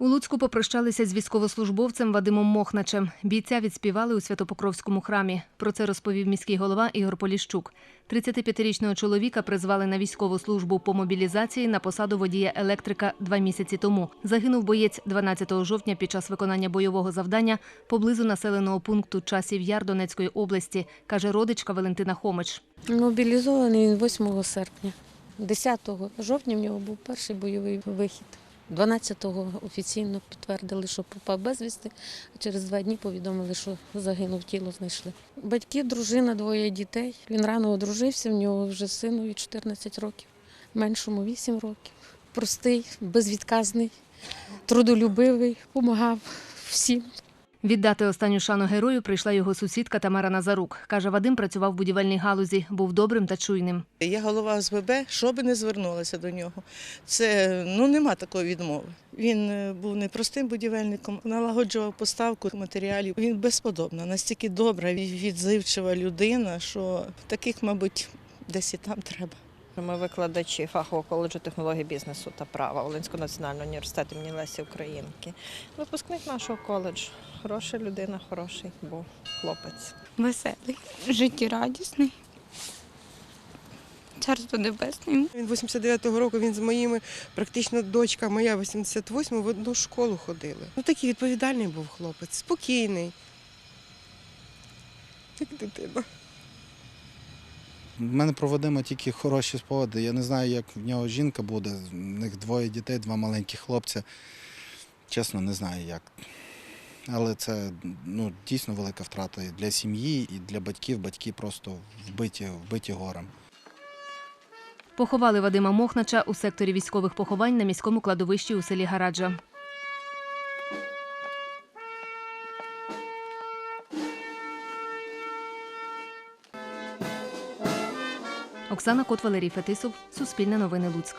У Луцьку попрощалися з військовослужбовцем Вадимом Мохначем. Бійця відспівали у Святопокровському храмі. Про це розповів міський голова Ігор Поліщук. 35-річного чоловіка призвали на військову службу по мобілізації на посаду водія електрика два місяці тому. Загинув боєць 12 жовтня під час виконання бойового завдання поблизу населеного пункту Часів Яр Донецької області, каже родичка Валентина Хомич. Мобілізований він 8 серпня. 10 жовтня в нього був перший бойовий вихід. 12-го офіційно підтвердили, що попав безвісти, а через два дні повідомили, що загинув, тіло знайшли. Батьки, дружина, двоє дітей. Він рано одружився, в нього вже синові 14 років, меншому 8 років. Простий, безвідказний, трудолюбивий, допомагав всім. Віддати останню шану герою прийшла його сусідка Тамара Назарук. Каже, Вадим працював в будівельній галузі, був добрим та чуйним. Я голова ОСББ, що би не звернулася до нього. Це ну нема такої відмови. Він е, був непростим будівельником, налагоджував поставку матеріалів. Він безподобна, настільки добра, відзивчива людина, що таких, мабуть, десь і там треба. Ми викладачі фахового коледжу технології бізнесу та права Волинського національного університету імені Лесі Українки. Випускник нашого коледжу. Хороша людина, хороший був хлопець. веселий, життєрадісний. Царство небесне. Він 89-го року, він з моїми, практично дочка моя 88 в одну школу ходили. Ну такий відповідальний був хлопець, спокійний. Як дитина. У мене про Вадима тільки хороші спогади. Я не знаю, як в нього жінка буде. В них двоє дітей, два маленькі хлопці. Чесно, не знаю як. Але це ну, дійсно велика втрата і для сім'ї, і для батьків. Батьки просто вбиті, вбиті горем. Поховали Вадима Мохнача у секторі військових поховань на міському кладовищі у селі Гараджа. Оксана Кот, Валерій Фетисов, Суспільне новини Луцьк.